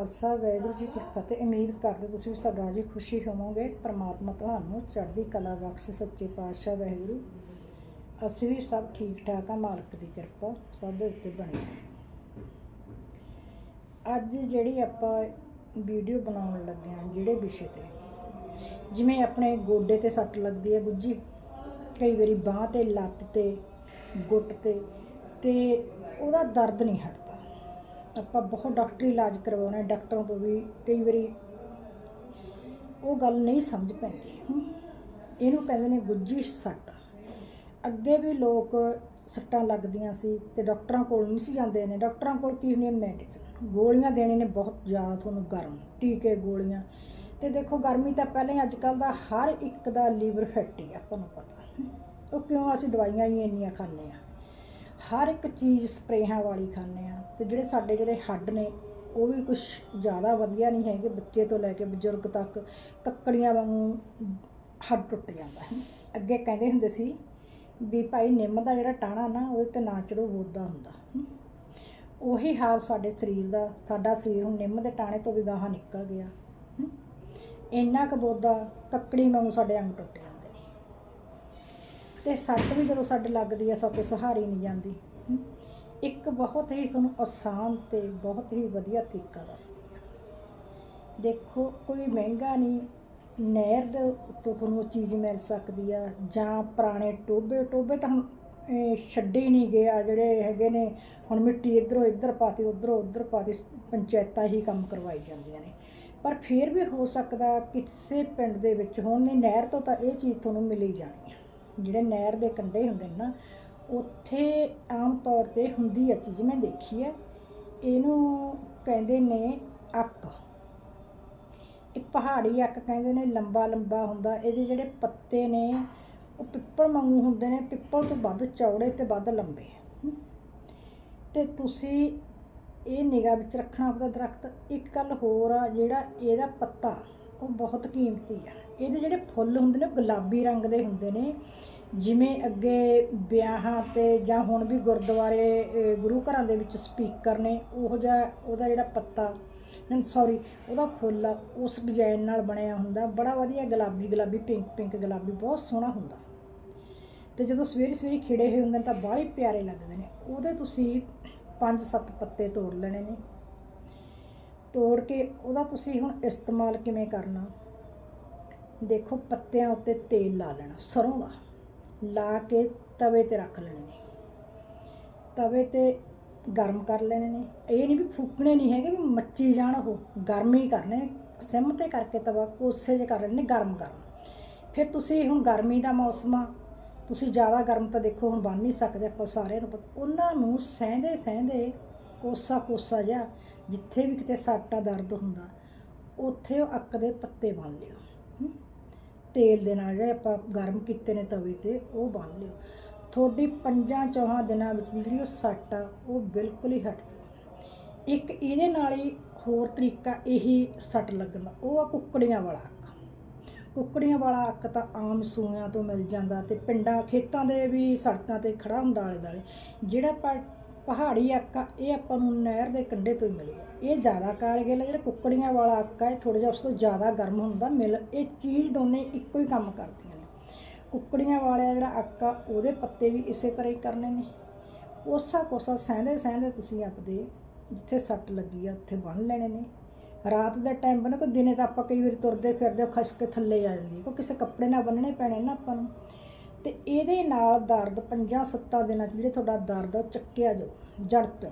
ਖਾਲਸਾ, ਵਾਹਿਗੁਰੂ ਜੀ ਕੀ ਫਤਿਹ। ਉਮੀਦ ਕਰਦੇ ਤੁਸੀਂ ਵੀ ਸਭ ਰਾਜੀ ਖੁਸ਼ੀ ਹੋਵੋਗੇ। ਪ੍ਰਮਾਤਮਾ ਤੁਹਾਨੂੰ ਚੜ੍ਹਦੀ ਕਲਾ ਬਖਸ਼, ਸੱਚੇ ਪਾਤਸ਼ਾਹ, ਵਾਹਿਗੁਰੂ। ਅਸੀਂ ਵੀ ਸਭ ਠੀਕ ਠਾਕ ਆ, ਮਾਲਕ ਦੀ ਕਿਰਪਾ ਸਭ ਦੇ ਉੱਤੇ ਬਣੀ ਅੱਜ ਜਿਹੜੀ ਆਪਾਂ ਵੀਡੀਓ ਬਣਾਉਣ ਲੱਗੇ ਹਾਂ, ਜਿਹੜੇ ਵਿਸ਼ੇ ਤੇ, ਜਿਵੇਂ ਆਪਣੇ ਗੋਡੇ ਤੇ ਸੱਟ ਲੱਗਦੀ ਹੈ ਗੁੱਜੀ, ਕਈ ਵਾਰੀ ਬਾਹ ਤੇ, ਲੱਤ ਤੇ, ਗੁੱਟ ਤੇ ਤੇ ਉਹਦਾ ਦਰਦ ਨਹੀਂ ਹਟਦਾ। ਆਪਾਂ ਬਹੁਤ ਡਾਕਟਰੀ ਇਲਾਜ ਕਰਵਾਉਣਾ ਡਾਕਟਰਾਂ ਤੋਂ ਵੀ ਕਈ ਵਾਰੀ ਉਹ ਗੱਲ ਨਹੀਂ ਸਮਝ ਪੈਂਦੀ। ਇਹਨੂੰ ਕਹਿੰਦੇ ਨੇ ਗੁੱਜੀ ਸੱਟ। ਅੱਗੇ ਵੀ ਲੋਕ ਸੱਟਾਂ ਲੱਗਦੀਆਂ ਸੀ ਤੇ ਡਾਕਟਰਾਂ ਕੋਲ ਨਹੀਂ ਸੀ ਜਾਂਦੇ ਨੇ। ਡਾਕਟਰਾਂ ਕੋਲ ਕੀ ਹੁੰਦੀਆਂ ਮੈਡੀਸਨ। ਗੋਲੀਆਂ ਦੇਣੇ ਨੇ ਬਹੁਤ ਜ਼ਿਆਦਾ ਤੁਹਾਨੂੰ ਗਰਮ, ਟੀਕੇ, ਗੋਲੀਆਂ। ਤੇ ਦੇਖੋ, ਗਰਮੀ ਤਾਂ ਪਹਿਲਾਂ ਹੀ ਅੱਜ ਕੱਲ ਦਾ ਹਰ ਇੱਕ ਦਾ ਲੀਵਰ ਫੈਟੀ ਆ, ਆਪਾਂ ਨੂੰ ਪਤਾ। ਉਹ ਕਿਉਂ ਅਸੀਂ ਦਵਾਈਆਂ ਹੀ ਇੰਨੀਆਂ ਖਾਂਦੇ ਆ ਹਰ ਇੱਕ ਚੀਜ਼ ਸਪਰੇਹਾਂ ਵਾਲੀ ਖਾਂਦੇ ਆ ਤੇ ਜਿਹੜੇ ਸਾਡੇ ਜਿਹੜੇ ਹੱਡ ਨੇ, ਉਹ ਵੀ ਕੁਝ ਜ਼ਿਆਦਾ ਵਧੀਆ ਨਹੀਂ ਹੈਗੇ, ਬੱਚੇ ਤੋਂ ਲੈ ਕੇ ਬਜ਼ੁਰਗ ਤੱਕ ਕੱਕੜੀਆਂ ਵਾਂਗੂ ਹੱਡ ਟੁੱਟ ਜਾਂਦਾ ਹੈ। ਅੱਗੇ ਕਹਿੰਦੇ ਹੁੰਦੇ ਸੀ ਵੀ ਭਾਈ ਨਿੰਮ ਦਾ ਜਿਹੜਾ ਟਾਣਾ ਨਾ, ਉਹਦੇ ਤੇ ਨਾ ਚੜੋ ਬੋਦਾ ਹੁੰਦਾ। ਉਹੀ ਹਾਲ ਸਾਡੇ ਸਰੀਰ ਦਾ, ਸਾਡਾ ਸਰੀਰ ਹੁਣ ਨਿੰਮ ਦੇ ਟਾਣੇ ਤੋਂ ਵੀ ਗਾਹਾਂ ਨਿਕਲ ਗਿਆ। ਇੰਨਾ ਕੁ ਬੋਦਾ ਕੱਕੜੀ ਵਾਂਗੂ ਸਾਡੇ ਅੰਗ ਟੁੱਟ ਜਾਂਦੇ ਤੇ ਸੱਟ ਵੀ ਜਦੋਂ ਸਾਡੇ ਲੱਗਦੀ ਆ, ਸਾਡੇ ਸਹਾਰੀ ਨਹੀਂ ਜਾਂਦੀ। ਇੱਕ ਬਹੁਤ ਹੀ ਤੁਹਾਨੂੰ ਆਸਾਨ ਤੇ ਬਹੁਤ ਹੀ ਵਧੀਆ ਤਰੀਕਾ ਦੱਸਦੀ ਆ। ਦੇਖੋ, ਕੋਈ ਮਹਿੰਗਾ ਨਹੀਂ, ਨਹਿਰ ਦੇ ਉੱਤੋਂ ਤੁਹਾਨੂੰ ਉਹ ਚੀਜ਼ ਮਿਲ ਸਕਦੀ ਆ, ਜਾਂ ਪੁਰਾਣੇ ਟੋਬੇ ਟੋਬੇ ਤਾਂ ਹੁਣ, ਇਹ ਛੱਡੇ ਹੀ ਨਹੀਂ ਗਿਆ ਜਿਹੜੇ ਹੈਗੇ ਨੇ, ਹੁਣ ਮਿੱਟੀ ਇਧਰੋਂ ਇੱਧਰ ਪਾਤੀ, ਉਧਰੋਂ ਉਧਰ ਪਾਤੀ, ਪੰਚਾਇਤਾਂ ਹੀ ਕੰਮ ਕਰਵਾਈ ਜਾਂਦੀਆਂ ਨੇ। ਪਰ ਫਿਰ ਵੀ ਹੋ ਸਕਦਾ, ਕਿਸੇ ਪਿੰਡ ਦੇ ਵਿੱਚ ਹੁਣ, ਨਹੀਂ, ਨਹਿਰ ਤੋਂ ਤਾਂ ਇਹ ਚੀਜ਼ ਤੁਹਾਨੂੰ ਮਿਲੀ ਜਾਣੀ ਆ। ਜਿਹੜੇ ਨਹਿਰ ਦੇ ਕੰਢੇ ਹੁੰਦੇ ਨੇ ਨਾ, ਉੱਥੇ ਆਮ ਤੌਰ ਤੇ ਹੁੰਦੀ ਆ ਚੀਜ਼, ਮੈਂ ਦੇਖੀ ਹੈ ਇਹਨੂੰ ਕਹਿੰਦੇ ਨੇ ਅੱਕ। ਇਹ ਪਹਾੜੀ ਅੱਕ ਕਹਿੰਦੇ ਨੇ, ਲੰਬਾ ਲੰਬਾ ਹੁੰਦਾ। ਇਹਦੇ ਜਿਹੜੇ ਪੱਤੇ ਨੇ, ਉਹ ਪਿੱਪਲ ਵਾਂਗੂ ਹੁੰਦੇ ਨੇ। ਪਿੱਪਲ ਤੋਂ ਵੱਧ ਚੌੜੇ ਤੇ ਵੱਧ ਲੰਬੇ। ਹਮ। ਤੇ ਤੁਸੀਂ ਇਹ ਨਿਗਾਹ ਵਿੱਚ ਰੱਖਣਾ ਆਪਦਾ ਦਰਖਤ। ਇੱਕ ਗੱਲ ਹੋਰ ਆ, ਜਿਹੜਾ ਇਹਦਾ ਪੱਤਾ, ਉਹ ਬਹੁਤ ਕੀਮਤੀ ਆ। ਇਹਦੇ ਜਿਹੜੇ ਫੁੱਲ ਹੁੰਦੇ ਨੇ ਉਹ ਗੁਲਾਬੀ ਰੰਗ ਦੇ ਹੁੰਦੇ ਨੇ। ਜਿਵੇਂ ਅੱਗੇ ਵਿਆਹਾਂ ਤੇ ਜਾਂ ਹੁਣ ਵੀ ਗੁਰਦੁਆਰੇ ਗੁਰੂ ਘਰਾਂ ਦੇ ਵਿੱਚ ਸਪੀਕਰ ਨੇ ਉਹ ਜਿਹਾ ਉਹਦਾ ਜਿਹੜਾ ਪੱਤਾ ਸੌਰੀ ਉਹਦਾ ਫੁੱਲ ਆ, ਉਸ ਡਿਜ਼ਾਈਨ ਨਾਲ ਬਣਿਆ ਹੁੰਦਾ। ਬੜਾ ਵਧੀਆ ਗੁਲਾਬੀ ਗੁਲਾਬੀ ਪਿੰਕ ਪਿੰਕ ਗੁਲਾਬੀ ਬਹੁਤ ਸੋਹਣਾ ਹੁੰਦਾ। ਤੇ ਜਦੋਂ ਸਵੇਰੇ ਸਵੇਰੇ ਖਿੜੇ ਹੋਏ ਹੁੰਦੇ ਨੇ ਤਾਂ ਬਾਹਲੇ ਪਿਆਰੇ ਲੱਗਦੇ ਨੇ। ਉਹਦੇ ਤੁਸੀਂ ਪੰਜ ਸੱਤ ਪੱਤੇ ਤੋੜ ਲੈਣੇ ਨੇ। ਤੋੜ ਕੇ ਉਹਦਾ ਤੁਸੀਂ ਹੁਣ ਇਸਤੇਮਾਲ ਕਿਵੇਂ ਕਰਨਾ? ਦੇਖੋ ਪੱਤਿਆਂ ਉੱਤੇ ਤੇਲ ਲਾ ਲੈਣਾ, ਸਰੋਂ ਦਾ। ਲਾ ਕੇ ਤਵੇ ਤੇ ਰੱਖ ਲੈਣੇ ਨੇ। ਤਵੇ ਤੇ ਗਰਮ ਕਰ ਲੈਣੇ ਨੇ। ਇਹ ਨਹੀਂ ਵੀ ਫੂਕਣੇ ਨਹੀਂ ਹੈਗੇ ਵੀ ਮੱਚੀ ਜਾਣ ਉਹ, ਗਰਮ ਹੀ ਕਰਨੇ ਸਿਮ ਤੇ ਕਰਕੇ ਤਵਾ ਕੋਸੇ ਜੇ ਕਰ ਲੈਣੇ ਨੇ, ਗਰਮ ਗਰਮ ਫਿਰ ਤੁਸੀਂ ਹੁਣ ਗਰਮੀ ਦਾ ਮੌਸਮ ਆ, ਤੁਸੀਂ ਜ਼ਿਆਦਾ ਗਰਮ ਤਾਂ ਦੇਖੋ ਹੁਣ ਬਣ ਨਹੀਂ ਸਕਦੇ ਆਪਾਂ ਸਾਰਿਆਂ ਨੂੰ ਪਤਾ ਉਹਨਾਂ ਨੂੰ ਸਹਿੰਦੇ ਸਹਿੰਦੇ ਕੋਸਾ ਕੋਸਾ ਜਿਹਾ, ਜਿੱਥੇ ਵੀ ਕਿਤੇ ਸੱਟਾ ਦਰਦ ਹੁੰਦਾ, ਉੱਥੇ ਉਹ ਅੱਕ ਦੇ ਪੱਤੇ ਬੰਨ ਲਿਓ। ਤੇਲ ਦੇ ਨਾਲ ਜਿਹੜੇ ਆਪਾਂ ਗਰਮ ਕੀਤੇ ਨੇ ਤਵੇ ਤੇ, ਉਹ ਬੰਨ ਲਿਓ। ਤੁਹਾਡੀ ਪੰਜਾਂ ਚੌਹਾਂ ਦਿਨਾਂ ਵਿੱਚ ਜਿਹੜੀ ਉਹ ਸੱਟ ਆ, ਉਹ ਬਿਲਕੁਲ ਹੀ ਹਟ ਜੂ ਇੱਕ ਇਹਦੇ ਨਾਲ ਹੀ ਹੋਰ ਤਰੀਕਾ ਇਹੀ ਸੱਟ ਲੱਗਣ ਦਾ, ਉਹ ਆ ਕੁੱਕੜੀਆਂ ਵਾਲਾ ਅੱਕ ਕੁੱਕੜੀਆਂ ਵਾਲਾ ਅੱਕ ਤਾਂ ਆਮ ਸੂਆਂ ਤੋਂ ਮਿਲ ਜਾਂਦਾ ਤੇ ਪਿੰਡਾਂ ਖੇਤਾਂ ਦੇ ਵੀ ਸੜਕਾਂ ਤੇ ਖੜਾ ਹੁੰਦਾ ਆਲੇ ਦਾਲੇ ਜਿਹੜਾ ਆਪਾਂ ਪਹਾੜੀ ਅੱਕ ਆ, ਇਹ ਆਪਾਂ ਨੂੰ ਨਹਿਰ ਦੇ ਕੰਢੇ ਤੋਂ ਹੀ ਮਿਲੂਗਾ ਇਹ ਜ਼ਿਆਦਾ ਕਾਰਗਰ ਜਿਹੜਾ ਕੁੱਕੜੀਆਂ ਵਾਲਾ ਅੱਕ ਆ, ਇਹ ਥੋੜਾ ਜਿਹਾ ਉਸ ਤੋਂ ਜ਼ਿਆਦਾ ਗਰਮ ਹੁੰਦਾ, ਮਿਲ, ਇਹ ਚੀਜ਼ ਦੋਨੇ ਇੱਕੋ ਹੀ ਕੰਮ ਕਰਦੀਆਂ ਨੇ। ਕੁੱਕੜੀਆਂ ਵਾਲਾ ਜਿਹੜਾ ਅੱਕ ਆ, ਉਹਦੇ ਪੱਤੇ ਵੀ ਇਸੇ ਤਰ੍ਹਾਂ ਹੀ ਕਰਨੇ ਨੇ। ਕੋਸਾ ਕੋਸਾ ਸਹਿੰਦੇ ਸਹਿੰਦੇ ਤੁਸੀਂ ਆਪਦੇ ਜਿੱਥੇ ਸੱਟ ਲੱਗੀ ਆ, ਉੱਥੇ ਬੰਨ ਲੈਣੇ ਨੇ। ਰਾਤ ਦਾ ਟਾਈਮ ਬਣਾ ਕੋ ਦਿਨੇ ਤਾਂ ਆਪਾਂ ਕਈ ਵਾਰੀ ਤੁਰਦੇ ਫਿਰਦੇ ਖਸ ਕੇ ਥੱਲੇ ਆ ਜਾਂਦੀ ਕੋ ਕਿਸੇ ਕੱਪੜੇ ਨਾਲ ਬੰਨਣੇ ਪੈਣੇ ਨਾ ਆਪਾਂ ਨੂੰ। ਤੇ ਇਹਦੇ ਨਾਲ ਦਰਦ, ਪੰਜਾਂ ਸੱਤਾਂ ਦਿਨਾਂ 'ਚ ਜਿਹੜੇ ਤੁਹਾਡਾ ਦਰਦ ਆ, ਉਹ ਚੱਕਿਆ ਜਾਓ ਜੜ ਤੋਂ।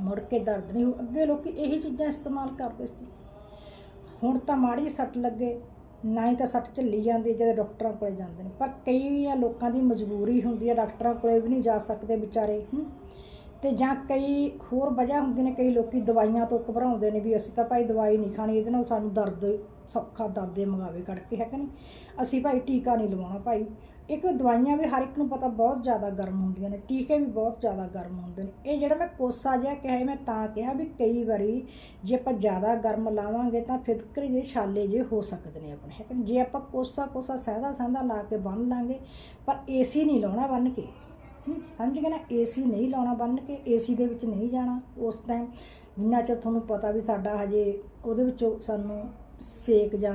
ਮੁੜ ਕੇ ਦਰਦ ਨਹੀਂ ਹੋਊ। ਅੱਗੇ ਲੋਕੀ ਇਹੀ ਚੀਜ਼ਾਂ ਇਸਤੇਮਾਲ ਕਰਦੇ ਸੀ। ਹੁਣ ਤਾਂ ਮਾੜੀ ਸੱਟ ਲੱਗੇ, ਨਾ ਹੀ ਤਾਂ ਸੱਟ ਝੱਲੀ ਜਾਂਦੀ ਜਦੋਂ ਡਾਕਟਰਾਂ ਕੋਲੇ ਜਾਂਦੇ ਨੇ। ਪਰ ਕਈ ਲੋਕਾਂ ਦੀ ਮਜਬੂਰੀ ਹੁੰਦੀ ਹੈ, ਡਾਕਟਰਾਂ ਕੋਲੇ ਵੀ ਨਹੀਂ ਜਾ ਸਕਦੇ ਵਿਚਾਰੇ ਤੇ ਜਾਂ ਕਈ ਹੋਰ ਵਜ੍ਹਾ ਹੁੰਦੀਆਂ ਨੇ, ਕਈ ਲੋਕੀ ਦਵਾਈਆਂ ਤੋਂ ਘਬਰਾਉਂਦੇ ਨੇ ਵੀ ਅਸੀਂ ਤਾਂ ਭਾਈ ਦਵਾਈ ਨਹੀਂ ਖਾਣੀ, ਇਹਦੇ ਨਾਲ ਸਾਨੂੰ ਦਰਦ ਸੌਖਾ ਦਾਦੇ ਮੰਗਾਵੇ ਕੱਢ ਕੇ ਹੈ ਕਿ ਨਹੀਂ ਅਸੀਂ ਭਾਈ ਟੀਕਾ ਨਹੀਂ ਲਵਾਉਣਾ ਭਾਈ। ਇੱਕ ਦਵਾਈਆਂ ਵੀ ਹਰ ਇੱਕ ਨੂੰ ਪਤਾ ਬਹੁਤ ਜ਼ਿਆਦਾ ਗਰਮ ਹੁੰਦੀਆਂ ਨੇ, ਟੀਕੇ ਵੀ ਬਹੁਤ ਜ਼ਿਆਦਾ ਗਰਮ ਹੁੰਦੇ ਨੇ। ਇਹ ਜਿਹੜਾ ਮੈਂ ਕੋਸਾ ਜਿਹਾ ਕਿਹਾ ਮੈਂ ਤਾਂ ਕਿਹਾ ਵੀ ਕਈ ਵਾਰੀ ਜੇ ਆਪਾਂ ਜ਼ਿਆਦਾ ਗਰਮ ਲਾਵਾਂਗੇ ਤਾਂ ਫਿਰਕਰੀ ਜੇ ਛਾਲੇ ਜੇ ਹੋ ਸਕਦੇ ਨੇ ਆਪਣੇ ਹੈ ਕਿ ਨਹੀਂ? ਜੇ ਆਪਾਂ ਕੋਸਾ ਕੋਸਾ ਸਹਿਦਾ ਸਹਿਦਾ ਲਾ ਕੇ ਬੰਨ ਲਾਂਗੇ, ਪਰ ਏਸੀ ਨਹੀਂ ਲਾਉਣਾ ਬੰਨ ਕੇ। ਸਮਝ ਗਏ ਨਾ? ਏਸੀ ਨਹੀਂ ਲਾਉਣਾ ਬੰਨ ਕੇ ਏਸੀ ਦੇ ਵਿੱਚ ਨਹੀਂ ਜਾਣਾ ਉਸ ਟਾਈਮ ਜਿੰਨਾ ਚਿਰ ਤੁਹਾਨੂੰ ਪਤਾ ਵੀ ਸਾਡਾ ਹਜੇ ਉਹਦੇ ਵਿੱਚੋਂ ਸਾਨੂੰ ਸੇਕ ਜਾਂ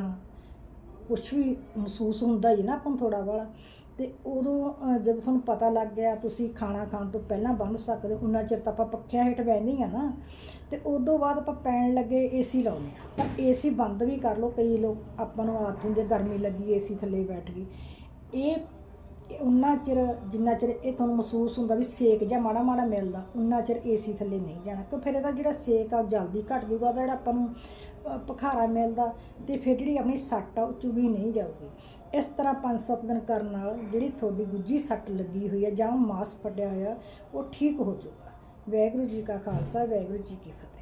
ਕੁਝ ਵੀ ਮਹਿਸੂਸ ਹੁੰਦਾ ਹੀ ਨਾ ਆਪਾਂ ਨੂੰ ਥੋੜਾ ਵਾਲਾ ਤੇ ਉਦੋਂ ਜਦੋਂ ਤੁਹਾਨੂੰ ਪਤਾ ਲੱਗ ਗਿਆ ਤੁਸੀਂ ਖਾਣਾ ਖਾਣ ਤੋਂ ਪਹਿਲਾਂ ਬੰਦ ਸਕਦੇ ਹੋ, ਉਨਾ ਚਿਰ ਤਾਂ ਆਪਾਂ ਪੱਖਿਆਂ ਹੇਠ ਬਹਿੰਦੇ ਹੀ ਆ ਨਾ। ਤੇ ਉਦੋਂ ਬਾਅਦ ਆਪਾਂ ਪੈਣ ਲੱਗੇ ਏਸੀ ਲਾਉਂਦੇ ਆ ਪਰ ਏਸੀ ਬੰਦ ਵੀ ਕਰ ਲਓ ਕਈ ਲੋਕ, ਆਪਾਂ ਨੂੰ ਆਦਤ ਹੁੰਦੀ ਗਰਮੀ ਲੱਗੀ ਏਸੀ ਥੱਲੇ ਬੈਠ ਗਈ। ਇਹ ਇਹ ਉਨਾ ਚਿਰ ਜਿੰਨਾ ਚਿਰ ਇਹ ਤੁਹਾਨੂੰ ਮਹਿਸੂਸ ਹੁੰਦਾ ਵੀ ਸੇਕ ਜਾਂ ਮਾੜਾ ਮਾੜਾ ਮਿਲਦਾ ਉਨਾ ਚਿਰ ਏਸੀ ਥੱਲੇ ਨਹੀਂ ਜਾਣਾ। ਕਿ ਫਿਰ ਇਹਦਾ ਜਿਹੜਾ ਸੇਕ ਆ ਉਹ ਜਲਦੀ ਘਟ ਜੂਗਾ ਉਹਦਾ ਜਿਹੜਾ ਆਪਾਂ ਨੂੰ ਅ, ਭਖਾਰਾ ਮਿਲਦਾ ਤੇ ਫਿਰ ਜਿਹੜੀ ਆਪਣੀ ਸੱਟ ਆ ਉਹ ਚੁਗੀ ਨਹੀਂ ਜਾਊਗੀ। ਇਸ ਤਰ੍ਹਾਂ 5-7 ਦਿਨ ਕਰਨ ਨਾਲ ਜਿਹੜੀ ਤੁਹਾਡੀ ਗੁੱਜੀ ਸੱਟ ਲੱਗੀ ਹੋਈ ਆ ਜਾਂ ਮਾਸ ਫਟਿਆ ਹੋਇਆ ਉਹ ਠੀਕ ਹੋ ਜਾਊਗਾ। ਵਾਹਿਗੁਰੂ ਜੀ ਕਾ ਖਾਲਸਾ ਵਾਹਿਗੁਰੂ ਜੀ ਕੀ ਫਤਿਹ।